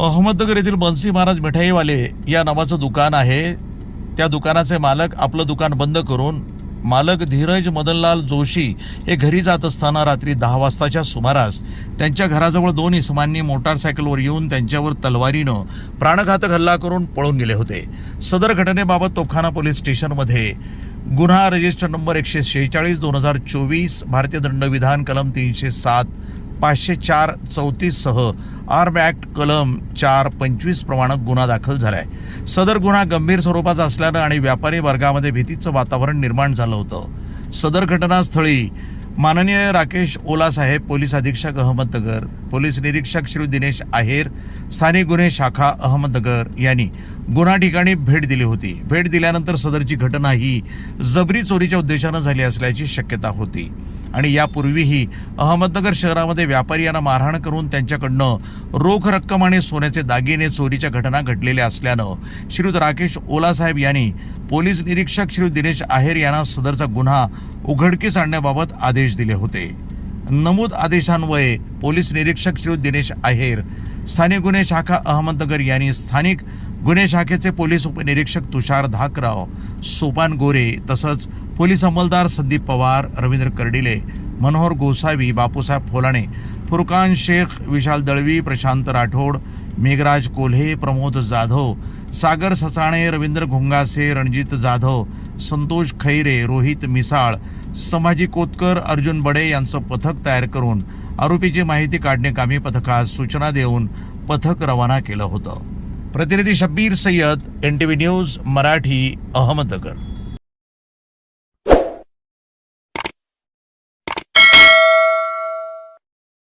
अहमदनगर येथील बन्सी महाराज मिठाईवाले या नावाचं दुकान आहे. त्या दुकानाचे मालक आपलं दुकान बंद करून मालक धीरज मदनलाल जोशी हे घरी जात असताना रात्री दहा वाजताच्या सुमारास त्यांच्या घराजवळ दोन इसमांनी मोटारसायकलवर येऊन त्यांच्यावर तलवारीनं प्राणघातक हल्ला करून पळून गेले होते. सदर घटनेबाबत तोफखाना पोलीस स्टेशनमध्ये गुन्हा रजिस्टर नंबर एकशे शेहेचाळीस दोन हजार चोवीस भारतीय दंडविधान कलम तीनशे सात पाचशे चार चौतीससह आर्म ॲक्ट कलम चार पंचवीस प्रमाणे गुन्हा दाखल झालाय. सदर गुन्हा गंभीर स्वरूपाचा असल्यानं आणि व्यापारी वर्गामध्ये भीतीचं वातावरण निर्माण झालं होतं. सदर घटनास्थळी माननीय राकेश ओलासाहेब पोलीस अधीक्षक अहमदनगर पोलीस निरीक्षक श्री दिनेश आहेर स्थानिक गुन्हे शाखा अहमदनगर यांनी गुन्हा ठिकाणी भेट दिली होती. भेट दिल्यानंतर सदरची घटना ही जबरी चोरीच्या उद्देशानं झाली असल्याची शक्यता होती. आणि यापूर्वीही अहमदनगर शहरामध्ये व्यापारी यांना मारहाण करून त्यांच्याकडनं रोख रक्कम आणि सोन्याचे दागिने चोरीच्या घटना घडलेल्या असल्यानं श्रीयुत राकेश ओलासाहेब यांनी पोलीस निरीक्षक श्री दिनेश आहेर यांना सदरचा गुन्हा उघडकीस आणण्याबाबत आदेश दिले होते. नमूद आदेशान्वये पोलीस निरीक्षक श्री दिनेश आहेर स्थानिक गुन्हे शाखा अहमदनगर यांनी स्थानिक गुन्हे शाखेचे पोलीस उपनिरीक्षक तुषार धाकराव सोपान गोरे तसंच पोलीस अंमलदार संदीप पवार रवींद्र कर्डिले मनोहर गोसावी बापूसाहेब फोलाणे फुरकान शेख विशाल दळवी प्रशांत राठोड मेघराज कोल्हे प्रमोद जाधव सागर ससाणे रवींद्र घोंगासे रणजित जाधव संतोष खैरे रोहित मिसाळ संभाजी कोतकर अर्जुन बडे यांचं पथक तयार करून आरोपीची माहिती काढणेकामी पथकास सूचना देऊन पथक रवाना केलं होतं. प्रतिनिधी Shabbir Sayyed N T V news Marathi Ahmednagar.